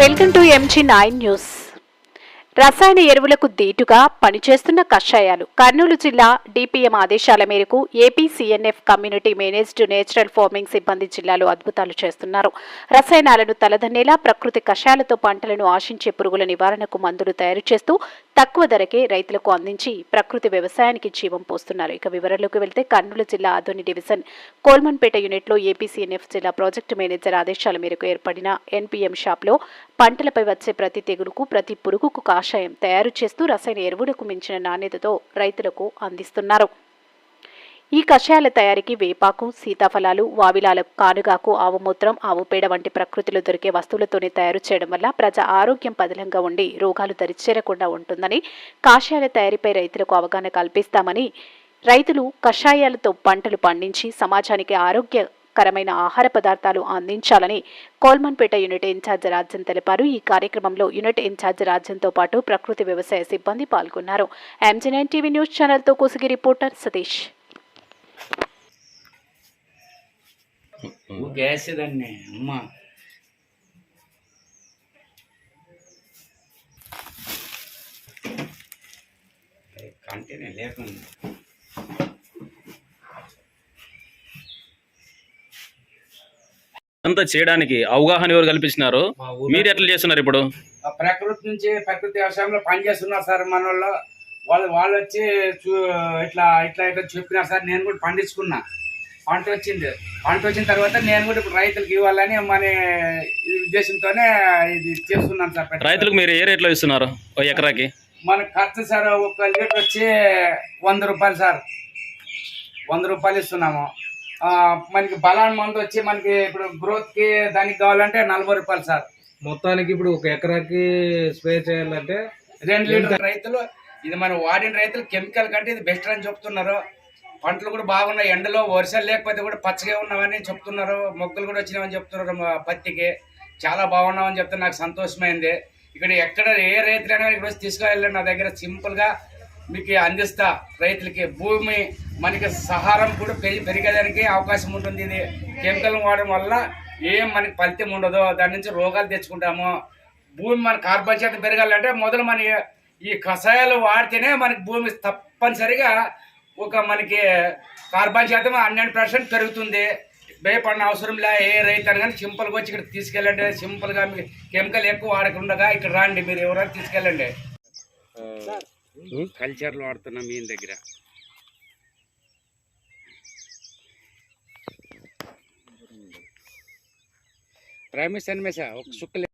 Welcome to MG nine news. రసాయన ఎరువులకు దీటుగా పనిచేస్తున్న కషాయాలు. కర్నూలు జిల్లా డిపిఎం ఆదేశాల మేరకు AP CNF community managed natural farming సిబ్బంది జిల్లాలో అద్భుతాలు చేస్తున్నారు. రసాయనాలను తలదన్నేలా ప్రకృతి కషాయాలతో పంటలను ఆశించే పురుగుల నివారణకు మందులు తయారు చేస్తూ తక్కువ ధరకే రైతులకు అందించి ప్రకృతి వ్యవసాయానికి జీవం పోస్తున్నారు. ఇక వివరాల్లోకి వెళ్తే కర్నూలు జిల్లా ఆదోని డివిజన్ కోల్మన్పేట యూనిట్లో ఏపీసీఎన్ఎఫ్ జిల్లా ప్రాజెక్టు మేనేజర్ ఆదేశాల మేరకు ఏర్పడిన ఎన్పీఎం షాప్లో పంటలపై వచ్చే ప్రతి తెగులుకు ప్రతి పురుగుకు కాషాయం తయారు చేస్తూ రసాయన ఎరువులకు మించిన నాణ్యతతో రైతులకు అందిస్తున్నారు. ఈ కషాయాల తయారీకి వేపాకు సీతాఫలాలు వావిలాల కానుగాకు ఆవుమూత్రం ఆవు పేడ వంటి ప్రకృతిలో దొరికే వస్తువులతోనే తయారు చేయడం వల్ల ప్రజా ఆరోగ్యం పదిలంగా ఉండి రోగాలు దరిచేరకుండా ఉంటుందని కాషాయాల తయారీపై రైతులకు అవగాహన కల్పిస్తామని రైతులు కషాయాలతో పంటలు పండించి సమాజానికి ఆరోగ్యకరమైన ఆహార పదార్థాలు అందించాలని కోల్మన్పేట యూనిట్ ఇన్ఛార్జ్ రాజ్యం తెలిపారు. ఈ కార్యక్రమంలో యూనిట్ ఇన్ఛార్జ్ రాజ్యంతో పాటు ప్రకృతి వ్యవసాయ సిబ్బంది పాల్గొన్నారు. ఎంజీ నైన్ టీవీ న్యూస్ ఛానల్తో కోసిగి రిపోర్టర్ సతీష్. గ్యాస్ దాన్ని అమ్మ. కంటేనే లేకుండా. అంతా చేయడానికి అవగాహన ఎవరు కల్పించినారు? ఊర్లో- మీరు ఎట్లా చేస్తున్నారు ఇప్పుడు? ప్రకృతి నుంచి ప్రకృతి వ్యవసాయంలో పనిచేస్తున్నారు సార్ మన వాళ్ళు వాళ్ళు వాళ్ళు వచ్చి చూ- ఇట్లా ఇట్లా ఇట్లా చెప్పినారు సార్ నేను కూడా పండించుకున్నా. పంట వచ్చింది. పంట వచ్చిన తర్వాత నేను కూడా ఇప్పుడు రైతులకు ఇవ్వాలని మన ఈ ఉద్దేశంతోనే ఇది చేస్తున్నాను సార్. రైతులకు మీరు ఏ రేట్లో ఇస్తున్నారు ఎకరాకి? మన ఖర్చు సార్ ఒక లీటర్ వచ్చి వంద రూపాయలు సార్. వంద రూపాయలు ఇస్తున్నాము. మనకి బలాన్ మందు వచ్చి మనకి ఇప్పుడు గ్రోత్కి దానికి కావాలంటే నలభై రూపాయలు సార్. మొత్తానికి ఇప్పుడు ఒక ఎకరాకి స్ప్రే చేయాలంటే రెండు లీటర్ రైతులు ఇది మనం వాడిన రైతులు కెమికల్ కంటే ఇది బెస్ట్ అని చెప్తున్నారు. పంటలు కూడా బాగున్నాయి. ఎండలో వర్షాలు లేకపోతే కూడా పచ్చగా ఉన్నామని చెప్తున్నారు. మొక్కలు కూడా వచ్చినామని చెప్తున్నారు పత్తికి. చాలా బాగున్నామని చెప్తే నాకు సంతోషమైంది. ఇక్కడ ఎక్కడ ఏ రైతులైనా ఇక్కడ వచ్చి తీసుకెళ్ళండి నా దగ్గర సింపుల్గా మీకు అందిస్తా రైతులకి. భూమి మనకి సహారం కూడా పెరి- పెరిగేదానికి అవకాశం ఉంటుంది. ఇది కెమికల్ వాడడం వల్ల ఏం మనకి ఫలితం ఉండదు. దాని నుంచి రోగాలు తెచ్చుకుంటాము. భూమి మన కార్బన్ శాతం పెరగాలంటే మొదలు మన ఈ కషాయాలు వాడితేనే మనకి భూమి తప్పనిసరిగా ఒక మనకి కార్బన్ శాతం హండ్రెడ్ పర్సెంట్ పెరుగుతుంది. భయపడిన అవసరం లే ఏ రైతు అని కానీ సింపుల్గా వచ్చి ఇక్కడ తీసుకెళ్ళండి. సింపుల్గా మీకు కెమికల్ ఎక్కువ వాడకుండా ఇక్కడ రండి మీరు ఎవరైనా తీసుకెళ్ళండి. కల్చర్లు వాడుతున్నాం మీ దగ్గర. ప్రైమేస్ అనిమేసా ఒక సుక్కలే